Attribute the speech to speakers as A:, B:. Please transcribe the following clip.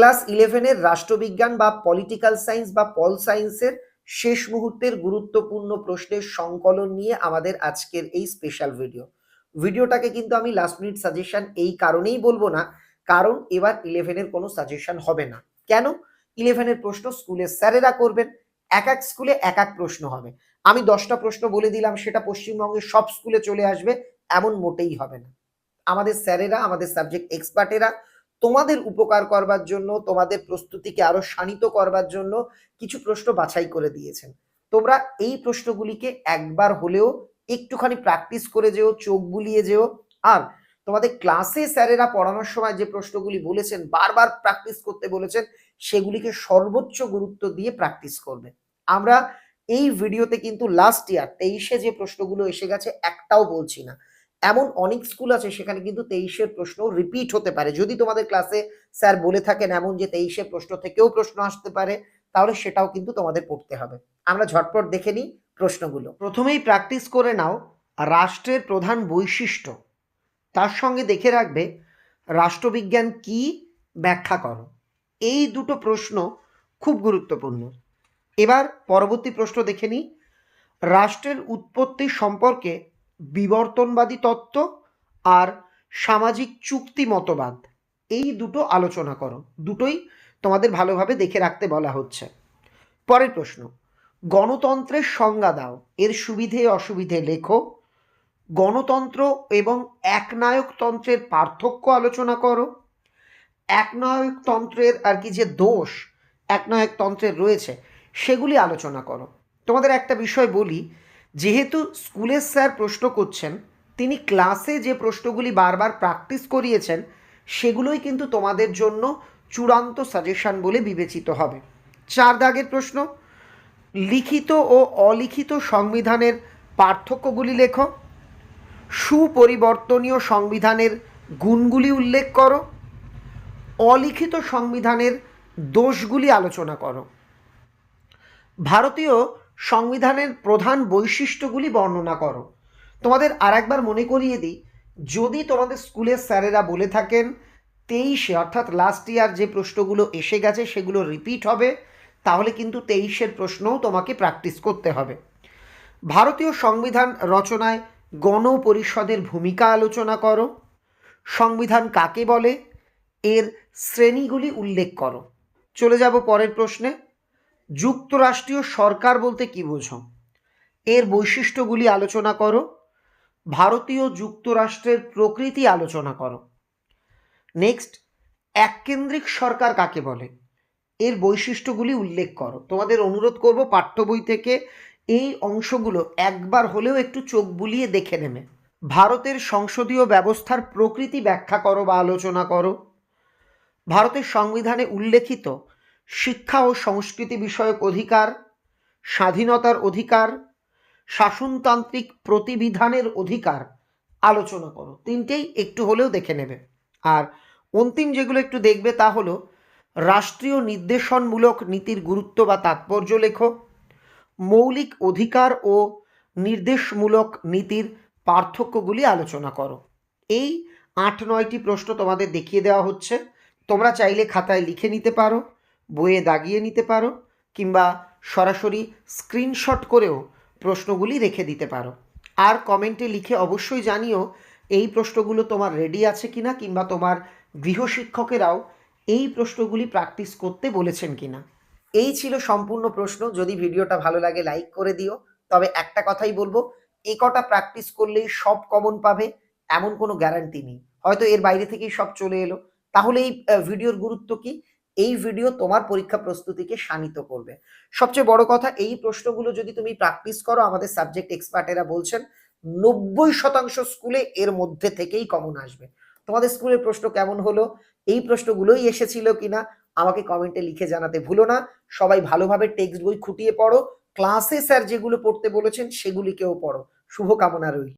A: Class ইলেভেনের রাষ্ট্রবিজ্ঞান বা পলিটিক্যাল সায়েন্স বা পল সায়েন্সের শেষ মুহূর্তের গুরুত্বপূর্ণ প্রশ্নের সংকলন নিয়ে আমাদের আজকের এই স্পেশাল ভিডিও ভিডিওটাকে কিন্তু আমি লাস্ট মিনিট সাজেশন এই কারণেই বলব না, কারণ এবার ইলেভেনের কোনো সাজেশন হবে না। কেন? ইলেভেনের প্রশ্ন স্কুলের স্যারেরা করবেন, এক এক স্কুলে এক এক প্রশ্ন হবে। আমি দশটা প্রশ্ন বলে দিলাম, সেটা পশ্চিমবঙ্গের সব স্কুলে চলে আসবে, এমন মোটেই হবে না। আমাদের স্যারেরা, আমাদের সাবজেক্ট এক্সপার্টেরা তোমাদের উপকার করবার জন্য, তোমাদের প্রস্তুতিকে আরও শানিত করবার জন্য কিছু প্রশ্ন বাছাই করে দিয়েছেন। তোমরা এই প্রশ্নগুলিকে একবার হলেও একটুখানি প্র্যাকটিস করে যেও, চোখ বুলিয়ে যেও। আর তোমাদের ক্লাসে স্যারেরা পড়ানোর সময় যে প্রশ্নগুলি বলেছেন, বারবার প্র্যাকটিস করতে বলেছেন, সেগুলিকে সর্বোচ্চ গুরুত্ব দিয়ে প্র্যাকটিস করবে। আমরা এই ভিডিওতে কিন্তু লাস্ট ইয়ার তেইশে যে প্রশ্নগুলো এসে গেছে, একটাও বলছি না। এমন অনেক স্কুল আছে সেখানে কিন্তু তেইশের প্রশ্ন রিপিট হতে পারে। যদি তোমাদের ক্লাসে স্যার বলে থাকেন এমন যে তেইশের প্রশ্ন থেকেও প্রশ্ন আসতে পারে, তাহলে সেটাও কিন্তু তোমাদের পড়তে হবে। আমরা ঝটপট দেখে নিই প্রশ্নগুলো। প্রথমেই প্র্যাকটিস করে নাও রাষ্ট্রের প্রধান বৈশিষ্ট্য। তার সঙ্গে দেখে রাখবে রাষ্ট্রবিজ্ঞান কি ব্যাখ্যা করো। এই দুটো প্রশ্ন খুব গুরুত্বপূর্ণ। এবার পরবর্তী প্রশ্ন দেখে নিই। রাষ্ট্রের উৎপত্তি সম্পর্কে বিবর্তনবাদী তত্ত্ব আর সামাজিক চুক্তি মতবাদ। এই দুটো আলোচনা করো। দুটোই তোমাদের ভালোভাবে দেখে রাখতে বলা হচ্ছে। পরের প্রশ্ন, গণতন্ত্রের সংজ্ঞা দাও। এর সুবিধে অসুবিধে লেখো। গণতন্ত্র এবং একনায়কতন্ত্রের পার্থক্য আলোচনা করো। একনায়কতন্ত্রের আর কি যে দোষ, একনায়কতন্ত্রের রয়েছে, সেগুলি আলোচনা করো। তোমাদের একটা বিষয় বলি যেহেতু স্কুলের স্যার প্রশ্ন করছেন, তিনি ক্লাসে যে প্রশ্নগুলি বারবার প্র্যাকটিস করিয়েছেন, সেগুলোই কিন্তু তোমাদের জন্য চূড়ান্ত সাজেশন বলে বিবেচিত হবে। চার দাগের প্রশ্ন, লিখিত ও অলিখিত সংবিধানের পার্থক্যগুলি লেখো। সুপরিবর্তনীয় সংবিধানের গুণগুলি উল্লেখ করো। অলিখিত সংবিধানের দোষগুলি আলোচনা করো। ভারতীয় সংবিধানের প্রধান বৈশিষ্ট্যগুলি বর্ণনা করো। তোমাদের আর একবার মনে করিয়ে দিই, যদি তোমাদের স্কুলের স্যারেরা বলে থাকেন, তেইশে, অর্থাৎ লাস্ট ইয়ার যে প্রশ্নগুলো এসে গেছে সেগুলো রিপিট হবে, তাহলে কিন্তু তেইশের প্রশ্নও তোমাকে প্র্যাকটিস করতে হবে। ভারতীয় সংবিধান রচনায় গণপরিষদের ভূমিকা আলোচনা করো। সংবিধান কাকে বলে? এর শ্রেণীগুলি উল্লেখ করো। চলে যাব পরের প্রশ্নে। যুক্তরাষ্ট্রীয় সরকার বলতে কি বোঝো? এর বৈশিষ্ট্যগুলি আলোচনা করো, ভারতীয় যুক্তরাষ্ট্রের প্রকৃতি আলোচনা করো। নেক্সট এককেন্দ্রিক সরকার কাকে বলে? এর বৈশিষ্ট্যগুলি উল্লেখ করো। তোমাদের অনুরোধ করব পাঠ্য বই থেকে এই অংশগুলো একবার হলেও একটু চোখ বুলিয়ে দেখে নেবে। ভারতের সংসদীয় ব্যবস্থার প্রকৃতি ব্যাখ্যা করো বা আলোচনা করো। ভারতের সংবিধানে উল্লেখিত শিক্ষা ও সংস্কৃতি বিষয়ক অধিকার, স্বাধীনতার অধিকার, শাসনতান্ত্রিক প্রতিবিধানের অধিকার আলোচনা করো। তিনটেই একটু হলেও দেখে নেবে। আর অন্তিম যেগুলো একটু দেখবে তা হলো, রাষ্ট্রীয় নির্দেশনমূলক নীতির গুরুত্ব বা তাৎপর্য লেখো, মৌলিক অধিকার ও নির্দেশমূলক নীতির পার্থক্যগুলি আলোচনা করো। এই আট নয়টি প্রশ্ন তোমাদের দেখিয়ে দেওয়া হচ্ছে। তোমরা চাইলে খাতায় লিখে নিতে পারো। বইয়ে দাগিয়ে নিতে পারো কিংবা সরাসরি স্ক্রিনশট করেও প্রশ্নগুলি রেখে দিতে পারো। আর কমেন্টে লিখে অবশ্যই জানিও এই প্রশ্নগুলো তোমার রেডি আছে কিনা কিংবা তোমার গৃহশিক্ষকেরাও এই প্রশ্নগুলি প্র্যাকটিস করতে বলেছেন কিনা। এই ছিল সম্পূর্ণ প্রশ্ন। যদি ভিডিওটা ভালো লাগে লাইক করে দিও। তবে একটা কথাই বলব, এ কটা প্র্যাকটিস করলেই সব কমন পাবে, এমন কোনো গ্যারান্টি নেই। হয়তো এর বাইরে থেকেই সব চলে এলো। তাহলে এই ভিডিওর গুরুত্ব কি? এই ভিডিও তোমার পরীক্ষা প্রস্তুতিকে শানিত করবে। সবচেয়ে বড় কথা, এই প্রশ্নগুলো যদি তুমি প্র্যাকটিস করো, আমাদের সাবজেক্ট এক্সপার্টেরা বলছেন, নব্বই শতাংশ স্কুলে এর মধ্যে থেকেই কমন আসবে। তোমাদের স্কুলের প্রশ্ন কেমন হলো? এই প্রশ্নগুলোই এসেছিল কিনা? আমাকে কমেন্টে লিখে জানাতে ভুলো না। সবাই ভালোভাবে টেক্সট বই খুঁটিয়ে পড়ো। ক্লাসে স্যার যেগুলো পড়তে বলেছেন, সেগুলিকেও পড়ো। শুভকামনা রইল।